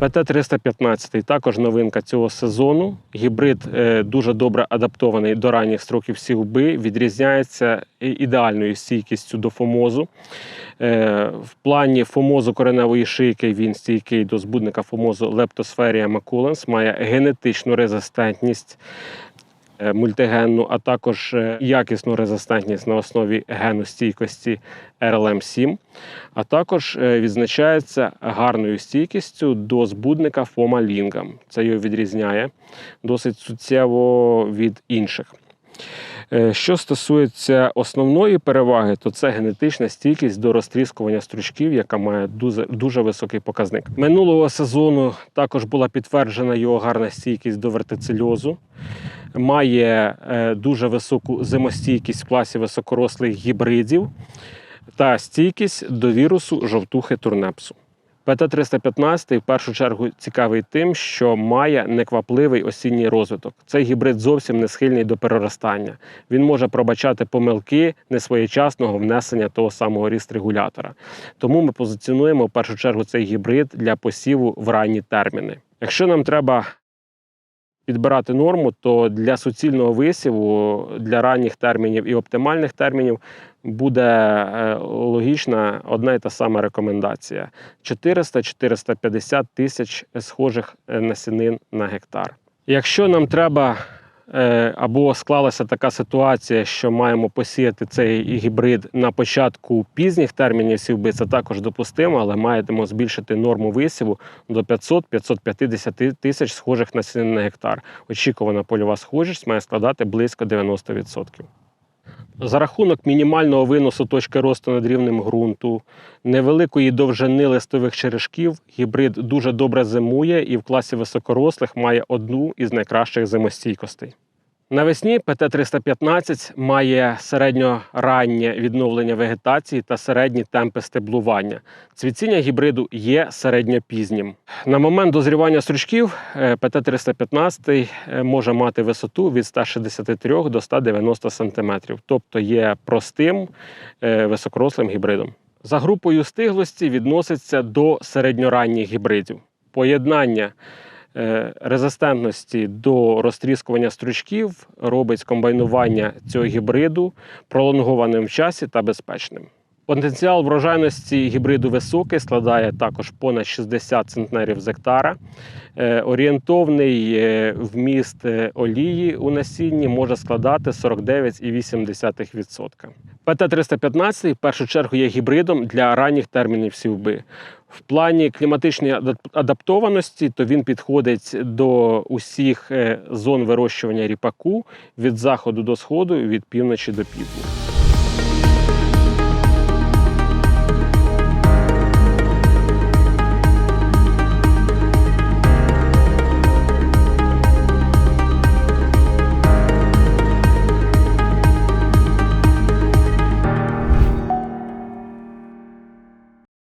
ПТ-315 також новинка цього сезону. Гібрид е, дуже добре адаптований до ранніх строків сівби, відрізняється ідеальною стійкістю до фомозу. Е, В плані фомозу кореневої шийки він стійкий до збудника фомозу Лептосферія макуленс, має генетичну резистентність е, мультигенну, а також е, якісну резистентність на основі гену стійкості RLM7, а також е, відзначається гарною стійкістю до збудника Фома Лінгам. Це його відрізняє досить суттєво від інших. Е, Що стосується основної переваги, то це генетична стійкість до розтріскування стручків, яка має дуже, дуже високий показник. Минулого сезону також була підтверджена його гарна стійкість до вертицельозу. Має е, дуже високу зимостійкість в класі високорослих гібридів та стійкість до вірусу жовтухи турнепсу. ПТ-315 в першу чергу цікавий тим, що має неквапливий осінній розвиток. Цей гібрид зовсім не схильний до переростання. Він може пробачати помилки несвоєчасного внесення того самого ріст-регулятора. Тому ми позиціонуємо в першу чергу цей гібрид для посіву в ранні терміни. Якщо нам треба підбирати норму, то для суцільного висіву, для ранніх термінів і оптимальних термінів буде е, логічна одна і та сама рекомендація: 400-450 тисяч схожих е, насінин на гектар. Якщо нам треба е, або склалася така ситуація, що маємо посіяти цей гібрид на початку пізніх термінів сівби, це також допустимо, але маємо збільшити норму висіву до 500-550 тисяч схожих насінин на гектар. Очікувана польова схожість має складати близько 90%. За рахунок мінімального виносу точки росту над рівнем ґрунту, невеликої довжини листових черешків, гібрид дуже добре зимує і в класі високорослих має одну із найкращих зимостійкостей. Навесні ПТ-315 має середньораннє відновлення вегетації та середні темпи стеблування. Цвіціння гібриду є середньопізнім. На момент дозрівання стручків е, ПТ-315 е, може мати висоту від 163 до 190 см, тобто є простим е, високорослим гібридом. За групою стиглості відноситься до середньоранніх гібридів. Поєднання резистентності до розтріскування стручків робить комбайнування цього гібриду пролонгованим в часі та безпечним. Потенціал врожайності гібриду високий, складає також понад 60 центнерів з гектара. Е, Орієнтовний е, вміст е, олії у насінні може складати 49,8%. ПТ-315 в першу чергу є гібридом для ранніх термінів сівби. В плані кліматичної адап- адаптованості, то він підходить до усіх зон вирощування ріпаку від заходу до сходу, від півночі до півдня.